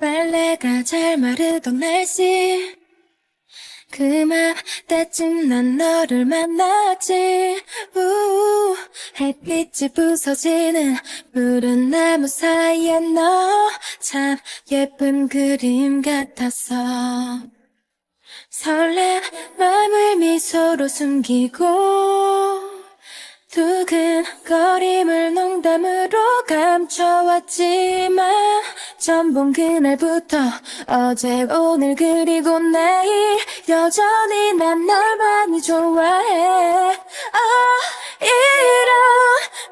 빨래가 잘 마르던 날씨. 그맘때쯤 난 너를 만났지. 우 햇빛이 부서지는 푸른 나무 사이에 너 참 예쁜 그림 같았어. 설렘 맘을 미소로 숨기고 두근거림을 농담으로 감춰왔지만 처음 본 그날부터 어제 오늘 그리고 내일 여전히 난 널 많이 좋아해. 아 이런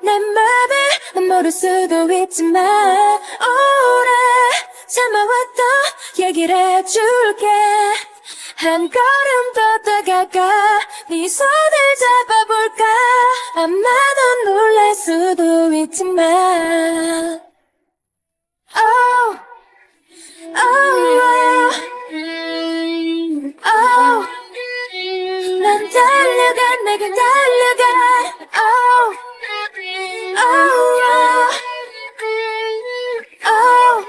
내 맘을 난 모를 수도 있지만 오래 참아왔던 얘기를 해줄게 한 걸음 더 다가가 네 손을 잡아볼까? 아마 넌 놀랄 수도 있지만. Oh, oh, oh, 난 달려가 내가 달려가. Oh, oh, oh,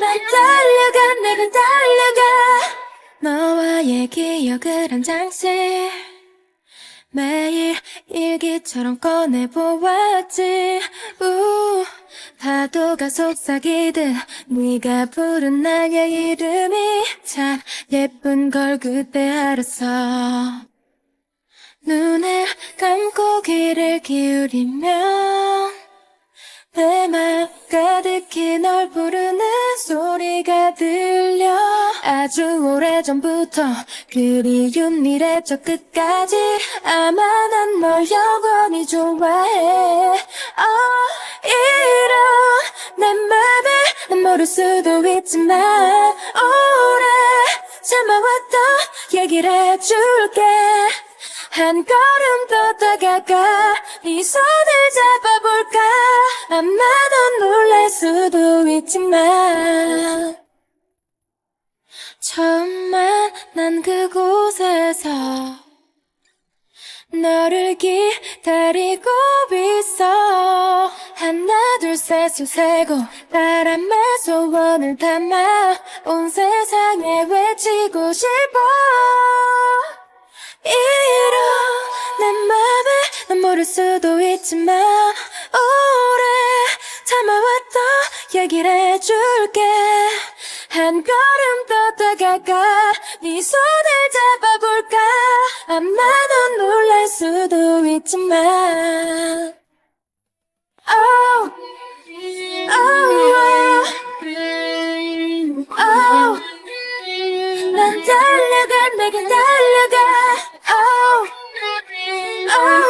난 달려가 내가 달려가 너와의 기억을 한 장씩 매일 일기처럼 꺼내보았지. 우 파도가 속삭이듯 네가 부른 나의 이름이 참 예쁜 걸 그때 알았어. 눈을 감고 귀를 기울이면 내 맘 가득히 널 부르는 소리가 들려 아주 오래전부터 그리운 미래 저 끝까지 아마 난 널 영원히 좋아해. 아 이런 내 맘을 난 모를 수도 있지만 오래 참아왔던 얘기를 해줄게. 한 걸음 더 다가가 네 손을 잡아볼까? 아마 넌 놀랄 수도 있지만 처음 만난 그곳에서 너를 기다리고 있어. 하나 둘셋을 세고. 바람에 소원을 담아 온 세상에 외치고 싶어. 이런 내 맘을 넌 모를 수도 있지만 오래 참아왔던 얘기를 해줄게. 한 걸음 더 다가가 네 손을 잡아볼까? 아마 넌 놀랄 수도 있지만. Oh, oh, oh, 난 달려가 내가 달려가. Oh, oh,